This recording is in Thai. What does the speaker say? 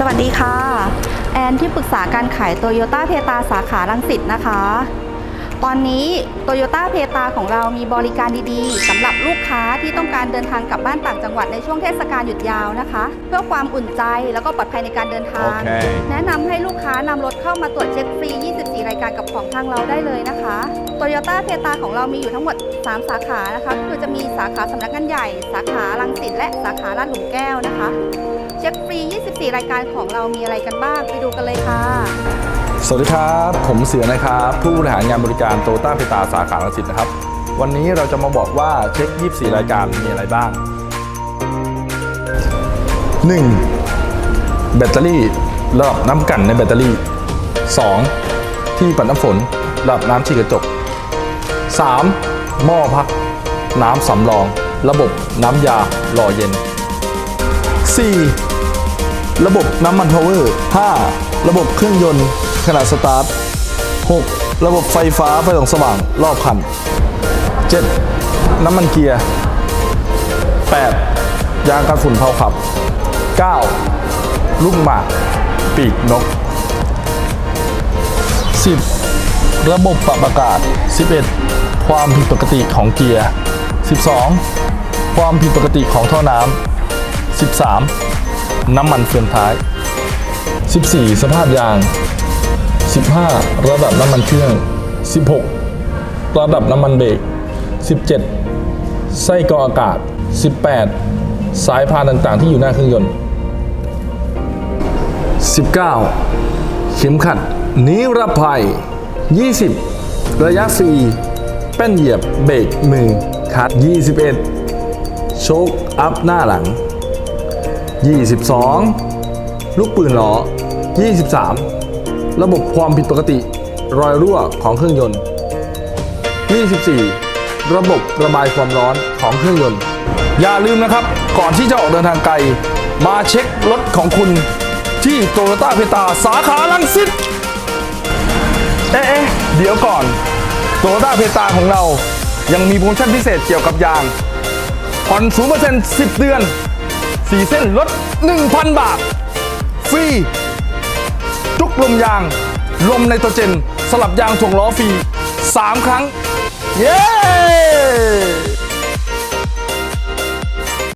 สวัสดีค่ะ แอนที่ปรึกษาการขายโตโยต้าเพตาสาขาลังสิตนะคะ ตอนนี้โตโยต้าเพตาของเรามีบริการดีๆสำหรับลูกค้าที่ต้องการเดินทางกลับบ้านต่างจังหวัดในช่วงเทศกาลหยุดยาวนะคะ เพื่อความอุ่นใจแล้วก็ปลอดภัยในการเดินทางโอเคแนะนำให้ลูกค้านำรถเข้ามาตรวจเช็คฟรี 24 รายการกับของทางเราได้เลยนะคะโตโยต้าเพตาของเรามีอยู่ทั้งหมด 3 สาขานะคะคือจะมีสาขาสำนักงานใหญ่ สาขาลังสิตและสาขาลาดหลุมแก้วนะคะ เช็คฟรี 24 รายการของเรามีอะไรกันบ้างไปดูกันเลยค่ะ สวัสดีครับ ผมเสือนะครับ ผู้บริหารงานบริการโตต้าเพตาสาขาลังสิตนะครับ วันนี้เราจะมาบอกว่าเช็ค 24 รายการมีอะไรบ้าง 1. แบตเตอรี่ระดับน้ำกันในแบตเตอรี่ 2. ที่ปัดน้ำฝนระดับน้ำฉีดกระจก 3. หม้อพัก น้ำสำรอง ระบบน้ำยาหล่อเย็น 4. ระบบน้ำมันพาวเวอร์ 5. ระบบเครื่องยนต์ขณะสตาร์ท 6. ระบบไฟฟ้าไฟส่องสว่างรอบคัน 7. น้ำมันเกียร์ 8. ยางกันฝุ่นเผาขับ 9. ลูกหมาก ปีกนก 10. ระบบปรับอากาศ 11. ความผิดปกติของเกียร์ 12. ความผิดปกติของท่อน้ำ 13. น้ำมันเฟืองท้าย 14. สภาพยาง 15. ระดับน้ำมันเครื่อง 16. ระดับน้ำมันเบรก 17. ไส้กรองอากาศ 18. สายพานต่างๆ ที่อยู่หน้าเครื่องยนต์ 19. เข็มขัด นิรภัย 20. ระยะฟรีแป้นเหยียบเบรกมือคัด 21. โชคอัพหน้าหลัง 22 ลูกปืนล้อ 23 ระบบความผิดปกติ รอยรั่วของเครื่องยนต์ 24 ระบบระบายความร้อนของเครื่องยนต์ อย่าลืมนะครับ ก่อนที่จะออกเดินทางไกล มาเช็ครถของคุณที่โตโยต้าเพตาสาขาลังสิตเอ๊ะเดี๋ยวก่อนโตโยต้าเพตาของเรายังมีโปรโมชั่นพิเศษเกี่ยวกับยางผ่อน0% 10 เดือน สีเส้นลด 1,000 บาท ฟรี จุกลมยาง ลมไนโตรเจน สลับยางถ่วงล้อฟรี 3 ครั้ง เย้